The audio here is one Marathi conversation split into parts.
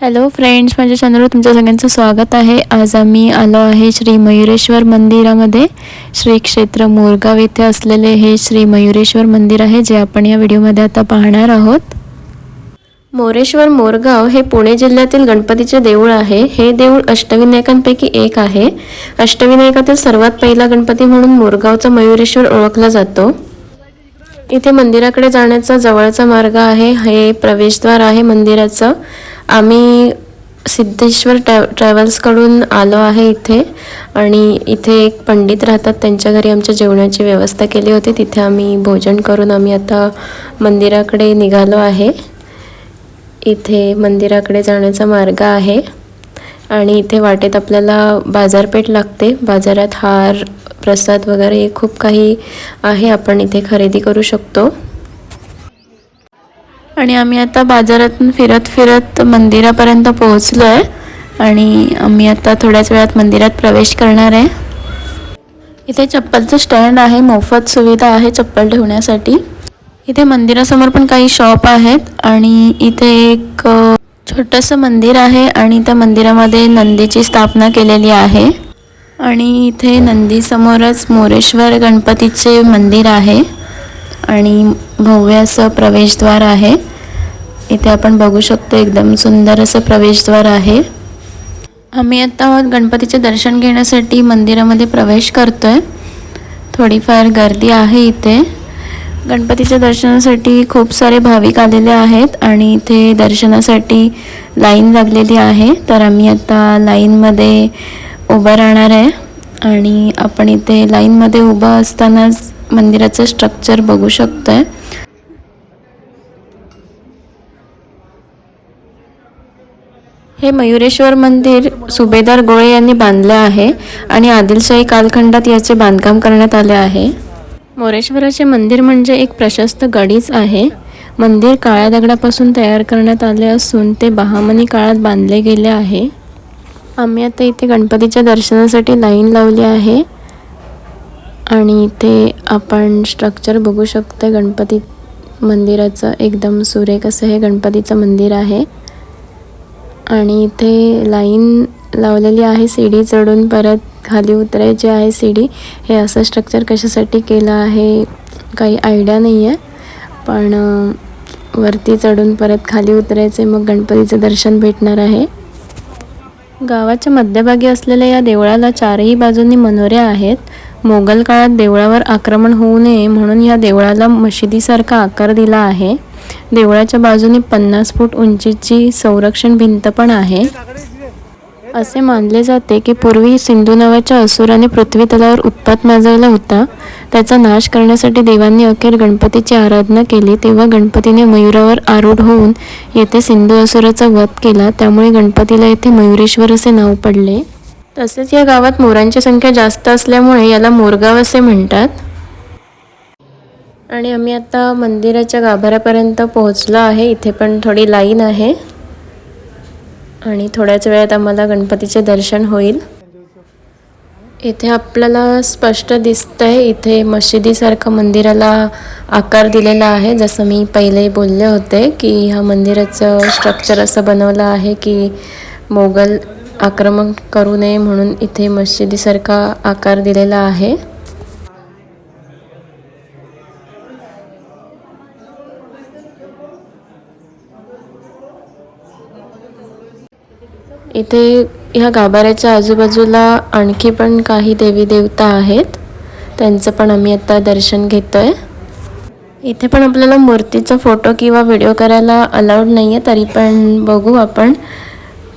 हॅलो फ्रेंड्स माझ्या चॅनलवर तुमच्या सगळ्यांचं स्वागत आहे. आज आम्ही आलो आहे श्री मयुरेश्वर मंदिरामध्ये. श्री क्षेत्र मोरगाव येथे असलेले हे श्री मयुरेश्वर मंदिर आहे जे आपण या व्हिडिओमध्ये आता पाहणार आहोत. मोरेश्वर मोरगाव हे पुणे जिल्ह्यातील गणपतीचे देऊळ आहे. हे देऊळ अष्टविनायकांपैकी एक आहे. अष्टविनायकातील सर्वात पहिला गणपती म्हणून मोरगावचा मयुरेश्वर ओळखला जातो. इथे मंदिराकडे जाण्याचा जवळचा मार्ग आहे. हे प्रवेशद्वार आहे मंदिराचं. आम्ही सिद्धेश्वर ट्रॅ ट्रॅव्हल्सकडून आलो आहे इथे आणि इथे एक पंडित राहतात त्यांच्या घरी आमच्या जेवणाची व्यवस्था केली होती. तिथे आम्ही भोजन करून आम्ही आता मंदिराकडे निघालो आहे. इथे मंदिराकडे जाण्याचा मार्ग आहे आणि इथे वाटेत आपल्याला बाजारपेठ लागते. बाजारात हार प्रसाद वगैरे खूप काही आहे. आपण इथे खरेदी करू शकतो. आणि आम्ही आता बाजारातून फिरत फिरत मंदिरापर्यंत पोहोचलो आहे आणि आम्ही आता थोड्याच वेळात मंदिरात प्रवेश करणार आहे. इथे चप्पलचं स्टँड आहे मोफत सुविधा आहे चप्पल ठेवण्यासाठी. इथे मंदिरासमोर पण काही शॉप आहेत आणि इथे एक छोटंसं मंदिर आहे आणि त्या मंदिरामध्ये नंदीची स्थापना केलेली आहे. आणि इथे नंदीसमोरच मोरेश्वर गणपतीचे मंदिर आहे. आणि भव्य असं प्रवेशद्वार आहे. इथे आपण बघू शकतो एकदम सुंदर असं प्रवेशद्वार आहे. आम्ही आता गणपतीचे दर्शन घेण्यासाठी मंदिरामध्ये प्रवेश करतोय. थोडीफार गर्दी आहे इथे. गणपतीच्या दर्शनासाठी खूप सारे भाविक आलेले आहेत आणि इथे दर्शनासाठी लाईन लागलेली आहे. तर आम्ही आता लाईनमध्ये उभं राहणार आहे आणि आपण इथे लाईनमध्ये उभं असतानाच मंदिराचं स्ट्रक्चर बघू शकतोय. हे मयुरेश्वर मंदिर सुभेदार गोळे यांनी बांधले आहे आणि आदिलशाही कालखंडात याचे बांधकाम करण्यात आले आहे. मोरेश्वराचे मंदिर म्हणजे एक प्रशस्त गडीच आहे. मंदिर काळ्या दगडापासून तयार करण्यात आले असून ते बहामनी काळात बांधले गेले आहे. आम्ही आता इथे गणपतीच्या दर्शनासाठी लाईन लावली आहे. आणि इथे आपण स्ट्रक्चर बघू शकतो. गणपती मंदिराचं एकदम सुरेख असं हे गणपतीचं मंदिर आहे. आणि इथे लाईन लावलेली आहे सीडी चढून परत खाली उतरायची आहे सीडी हे असं स्ट्रक्चर कशासाठी केलं आहे काही आयडिया नाही आहे पण वरती चढून परत खाली उतरायचे मग गणपतीचं दर्शन भेटणार आहे. गावाच्या मध्यभागी असलेल्या या देवळाला चारही बाजूंनी मनोऱ्या आहेत. मोगल काळात देवळावर आक्रमण होऊ नये म्हणून या देवळाला मशिदीसारखा आकार दिला आहे. देवळाच्या बाजूने पन्नास फूट उंचीची संरक्षण भिंत पण आहे. असे मानले जाते की पूर्वी सिंधू नावाच्या असुराने पृथ्वी तलावर उत्पात माजवला होता. त्याचा नाश करण्यासाठी देवांनी अखेर गणपतीची आराधना केली. तेव्हा गणपतीने मयुरावर आरूढ होऊन येथे सिंधू असुराचा वध केला. त्यामुळे गणपतीला येथे मयुरेश्वर असे नाव पडले. तसेच या गावात मोरांची संख्या जास्त असल्यामुळे याला मोरगाव असे म्हणतात. आणि आम्ही आता मंदिराच्या गाभाऱ्यापर्यंत पोहोचलो आहे. इथे पण थोडी लाईन आहे. आणि थोड्याच वेळात आम्हाला गणपतीचे दर्शन होईल. इथे आपल्याला स्पष्ट दिसतंय. इथे मशिदीसारखं मंदिराला आकार दिलेला आहे. जसं मी पहिले बोलले होते की ह्या मंदिराचं स्ट्रक्चर असं बनवलं आहे की मोगल आक्रमण करू नये म्हणून इथे मशिदीसारखा आकार दिलेला आहे. इथे ह्या गाभाऱ्याच्या आजूबाजूला आणखी पण काही देवी देवता आहेत. त्यांचं पण आम्ही आता दर्शन घेतोय. इथे पण आपल्याला मूर्तीचा फोटो किंवा व्हिडिओ करायला अलाउड नाही आहे तरी पण बघू आपण.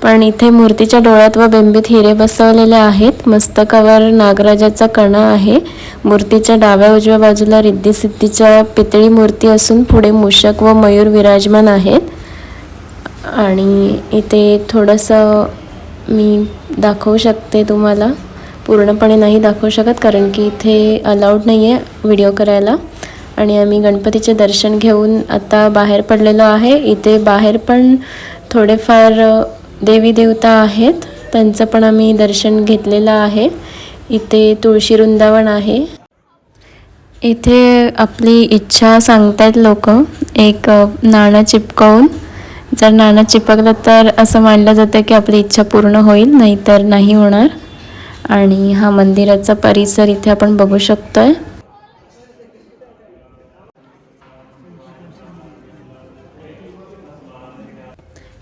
पण इथे मूर्तीच्या डोळ्यात व बिंबीत हिरे बसवलेले आहेत. मस्तकावर नागराजाचा कणा आहे. मूर्तीच्या डाव्या उजव्या बाजूला रिद्धी सिद्धीच्या पितळी मूर्ती असून पुढे मूषक व मयूर विराजमान आहेत. आणि इथे थोडंसं मी दाखवू शकते तुम्हाला. पूर्णपणे नाही दाखवू शकत कारण की इथे अलाउड नाही आहे व्हिडिओ करायला. आणि आम्ही गणपतीचे दर्शन घेऊन आता बाहेर पडलेलो आहे. इथे बाहेर पण थोडेफार देवी देवता आहेत. त्यांचं पण आम्ही दर्शन घेतलेलं आहे. इथे तुळशी वृंदावन आहे. इथे आपली इच्छा सांगतायत लोक. एक नाणं चिपकवून. जर नाणं चिपकलं तर असं मानलं जातं की आपली इच्छा पूर्ण होईल नाहीतर नाही होणार. आणि हा मंदिराचा परिसर इथे आपण बघू शकतो आहे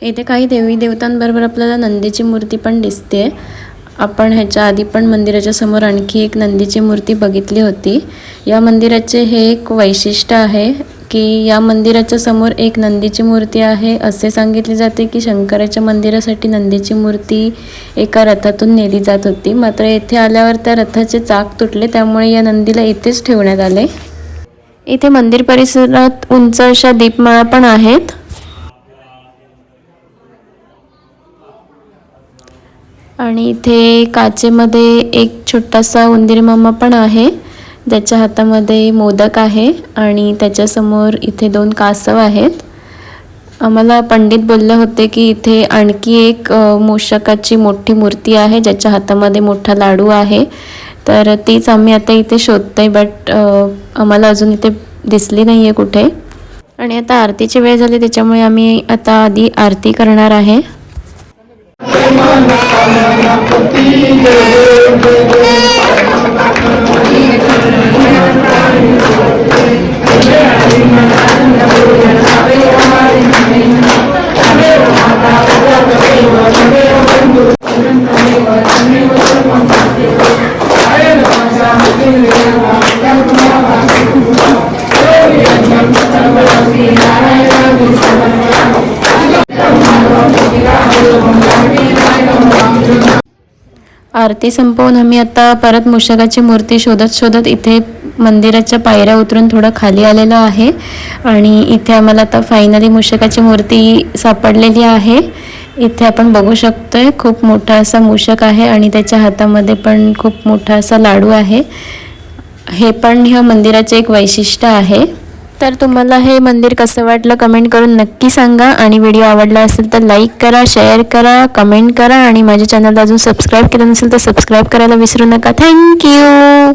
इथे काही देवी देवतांबरोबर आपल्याला नंदीची मूर्ती पण दिसते. आपण ह्याच्या आधी पण मंदिराच्या समोर आणखी एक नंदीची मूर्ती बघितली होती. या मंदिराचे हे एक वैशिष्ट्य आहे की या मंदिराच्या समोर एक नंदीची मूर्ती आहे. असे सांगितले जाते की शंकराच्या मंदिरासाठी नंदीची मूर्ती एका रथातून नेली जात होती. मात्र येथे आल्यावर त्या रथाचे चाक तुटले त्यामुळे या नंदीला इथेच ठेवण्यात आले. इथे मंदिर परिसरात उंच अशा दीपमाळा पण आहेत. आणि इथे काचेमध्ये एक छोटासा उंदीर मामा पण आहे. ज्याच्या हातामध्ये मोदक आहे आणि त्याच्यासमोर इथे दोन कासव आहेत. आम्हाला पंडित बोलले होते की इथे आणखी एक मूषकाची मोठी मूर्ती आहे ज्याच्या हातामध्ये मोठा लाडू आहे. तर तीच आम्ही आता इथे शोधतोय बट आम्हाला अजून इथे दिसली नाही आहे कुठे. आणि आता आरतीची वेळ झाली त्याच्यामुळे आम्ही आता आधी आरती करणार आहे. Thank you. आरती संपवून आम्ही आता परत मुषकाची मूर्ती शोधत शोधत इथे मंदिराच्या पायऱ्या उतरून थोडं खाली आलेलं आहे. आणि इथे आम्हाला आता फायनली मूषकाची मूर्ती सापडलेली आहे. इथे आपण बघू शकतोय खूप मोठा असा मूषक आहे आणि त्याच्या हातामध्ये पण खूप मोठा असा लाडू आहे. हे पण ह्या मंदिराचे एक वैशिष्ट्य आहे. तर तुम्हाला हे मंदिर कसं वाटलं कमेंट करून नक्की सांगा. आणि व्हिडिओ आवडला असेल तर लाईक करा शेअर करा कमेंट करा. आणि माझ्या चॅनलला अजून सबस्क्राईब केलं नसेल तर सबस्क्राईब करायला विसरू नका. थँक्यू